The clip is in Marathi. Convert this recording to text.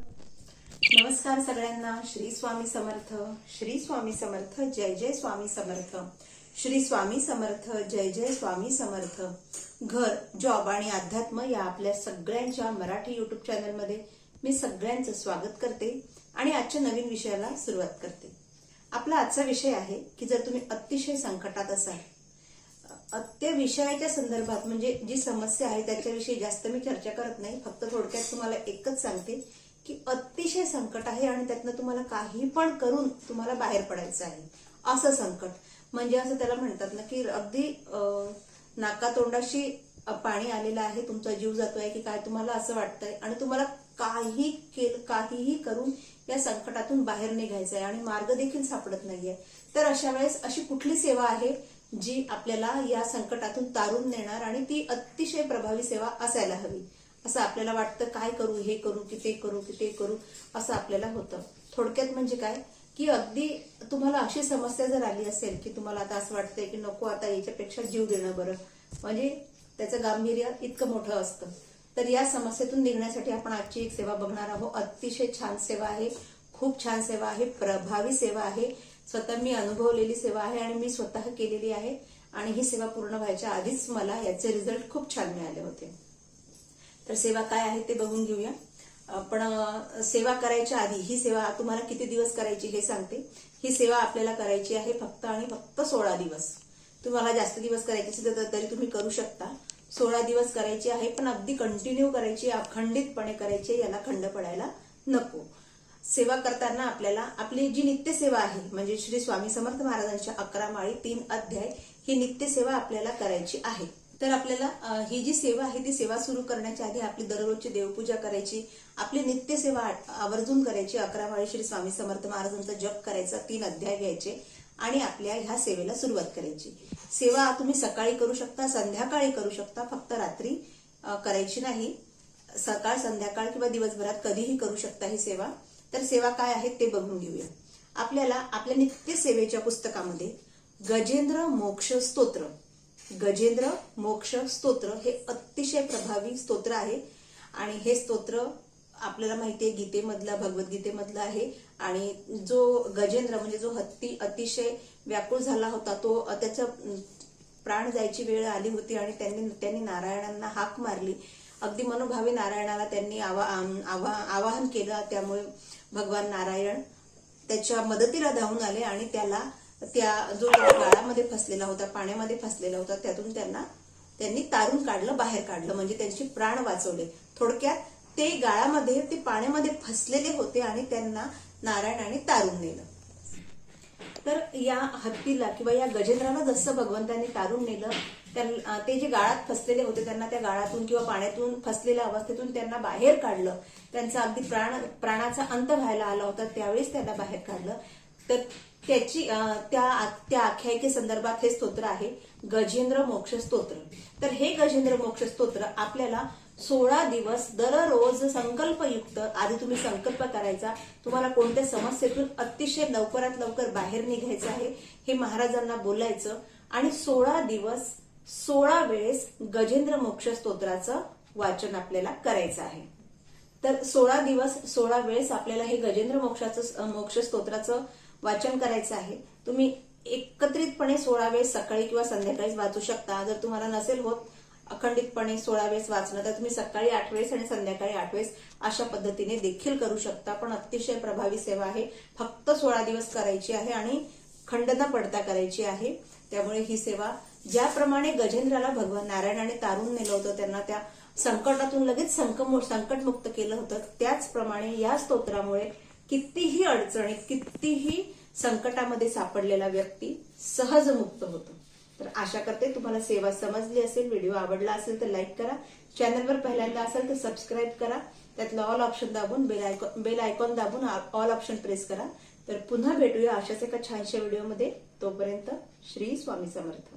नमस्कार सगळ्यांना. श्री स्वामी समर्थ. श्री स्वामी समर्थ. जय जय स्वामी समर्थ. श्री स्वामी समर्थ. जय जय स्वामी समर्थ. घर जॉब आणि अध्यात्म या आपल्या सगळ्यांच्या मराठी युट्यूब चॅनलमध्ये मी सगळ्यांचं स्वागत करते आणि आजच्या नवीन विषयाला सुरुवात करते. आपला आजचा विषय आहे की जर तुम्ही अतिशय संकटात असाल त्या विषयाच्या संदर्भात म्हणजे जी समस्या आहे त्याच्याविषयी जास्त मी चर्चा करत नाही फक्त थोडक्यात तुम्हाला एकच सांगते की अतिशय संकट आहे आणि त्यातनं तुम्हाला काही पण करून तुम्हाला बाहेर पडायचं आहे. असं संकट. म्हणजे असं त्याला म्हणतात ना की अगदी नाकातोंडाशी पाणी आलेलं आहे तुमचा जीव जातोय की काय तुम्हाला असं वाटतंय आणि तुम्हाला काही काहीही करून या संकटातून बाहेर निघायचं आहे आणि मार्ग देखील सापडत नाहीये. तर अशा वेळेस अशी कुठली सेवा आहे जी आपल्याला या संकटातून तारून नेणार आणि ती अतिशय प्रभावी सेवा असायला हवी? असं आपल्याला वाटतं काय करू हे करू की ते करू की ते करू असं आपल्याला होतं. थोडक्यात म्हणजे काय? की अगदी तुम्हाला अशी समस्या जर आली असेल की तुम्हाला आता असं वाटतंय की नको आता याच्यापेक्षा जीव देणं बरं. म्हणजे त्याचं गांभीर्य इतकं मोठं असतं. तर या समस्येतून निघण्यासाठी आपण आजची एक सेवा बघणार आहोत. अतिशय छान सेवा आहे. खूप छान सेवा आहे. प्रभावी सेवा आहे. स्वतः मी अनुभवलेली सेवा आहे आणि मी स्वतः केलेली आहे. आणि ही सेवा पूर्ण व्हायच्या आधीच मला याचे रिझल्ट खूप छान मिळाले होते. तर सेवा काय आहे ते बघून घेऊया. पण सेवा करायच्या आधी ही सेवा तुम्हाला किती दिवस करायची हे सांगते. ही सेवा आपल्याला करायची आहे फक्त आणि फक्त सोळा दिवस. तुम्हाला जास्त दिवस करायची असेल तर तरी तुम्ही करू शकता. सोळा दिवस करायची आहे पण अगदी कंटिन्यू करायची अखंडितपणे करायची याला खंड पडायला नको. सेवा करताना आपल्याला आपली जी नित्यसेवा आहे म्हणजे श्री स्वामी समर्थ महाराजांच्या अकरा माळी तीन अध्याय ही नित्यसेवा आपल्याला करायची आहे. तर आपल्याला ही जी सेवा आहे ती सेवा सुरू करण्याच्या आधी आपली दररोजची देवपूजा करायची आपली नित्यसेवा सेवा आवर्जून करायची. अकरा वाळे श्री स्वामी समर्थ महाराजांचा जप करायचा तीन अध्याय घ्यायचे आणि आपल्या ह्या सेवेला सुरुवात करायची. सेवा तुम्ही सकाळी करू शकता संध्याकाळी करू शकता फक्त रात्री करायची नाही. सकाळ संध्याकाळ किंवा दिवसभरात कधीही करू शकता ही सेवा. तर सेवा काय आहे ते बघून घेऊया. आपल्याला आपल्या नित्य सेवेच्या पुस्तकामध्ये गजेंद्र मोक्ष स्तोत्र गजेंद्र मोक्ष स्तोत्र हे अतिशय प्रभावी स्तोत्र आहे. आणि हे स्तोत्र आपल्याला माहिती आहे गीतेमधलं भगवद्गीतेमधलं आहे. आणि जो गजेंद्र म्हणजे जो हत्ती अतिशय व्याकुळ झाला होता तो त्याचा प्राण जायची वेळ आली होती आणि त्यांनी त्यांनी नारायणांना हाक मारली. अगदी मनोभावे नारायणाला त्यांनी आवा, आवा, आवाहन केलं. त्यामुळे भगवान नारायण त्याच्या मदतीला धावून आले आणि त्याला त्या जो गाळामध्ये फसलेला होता पाण्यामध्ये फसलेला होता त्यातून त्यांना त्यांनी तारून काढलं बाहेर काढलं. म्हणजे त्यांचे प्राण वाचवले. थोडक्यात ते गाळामध्ये ते पाण्यामध्ये फसलेले होते आणि त्यांना नारायणाने तारून नेलं. तर या हत्तीला किंवा या गजेंद्राला जसं भगवंतांनी तारून नेलं त्या ते जे गाळात फसलेले होते त्यांना त्या गाळातून किंवा पाण्यातून फसलेल्या अवस्थेतून त्यांना बाहेर काढलं. त्यांचा अगदी प्राण प्राणाचा अंत व्हायला आला होता त्यावेळेस त्यांना बाहेर काढलं. तर त्याची त्या त्या आख्यायिके संदर्भात हे स्तोत्र आहे गजेंद्र मोक्ष स्तोत्र. तर हे गजेंद्र मोक्ष स्तोत्र आपल्याला सोळा दिवस दररोज संकल्पयुक्त आधी तुम्ही संकल्प करायचा तुम्हाला कोणत्या समस्येतून अतिशय लवकरात लवकर बाहेर निघायचं आहे हे महाराजांना बोलायचं आणि सोळा दिवस सोळा वेळेस गजेंद्र मोक्ष स्तोत्राचं वाचन आपल्याला करायचं आहे. तर सोळा दिवस सोळा वेळेस आपल्याला हे गजेंद्र मोक्षाचं मोक्ष स्तोत्राचं वाचन करायचं आहे तुम्ही एकत्रितपणे सोळा वेळेस सकाळी किंवा संध्याकाळीच वाचू शकता. जर तुम्हाला नसेल होत अखंडितपणे सोळा वेळेस वाचणं तर तुम्ही सकाळी आठ वेळेस आणि संध्याकाळी आठ वेळेस अशा पद्धतीने देखील करू शकता. पण अतिशय प्रभावी सेवा आहे. फक्त सोळा दिवस करायची आहे आणि खंड न पडता करायची आहे. त्यामुळे ही सेवा ज्याप्रमाणे गजेंद्राला भगवान नारायणाने तारून नेलं होतं त्यांना त्या संकटातून लगेच संकट संकटमुक्त केलं होतं त्याचप्रमाणे या स्तोत्रामुळे कितीही अडचणीत कितीही संकटामध्ये सापडलेला व्यक्ती सहज मुक्त होतो. तर आशा करते तुम्हाला सेवा समजली असेल व्हिडिओ आवडला असेल तर लाईक करा. चॅनलवर पहिल्यांदा असेल तर सबस्क्राईब करा. त्यातलं ऑल ऑप्शन दाबून बेल आयकॉन बेल आयकॉन दाबून ऑल ऑप्शन प्रेस करा. तर पुन्हा भेटूया अशाच एका छानशा व्हिडिओमध्ये. तोपर्यंत श्री स्वामी समर्थ.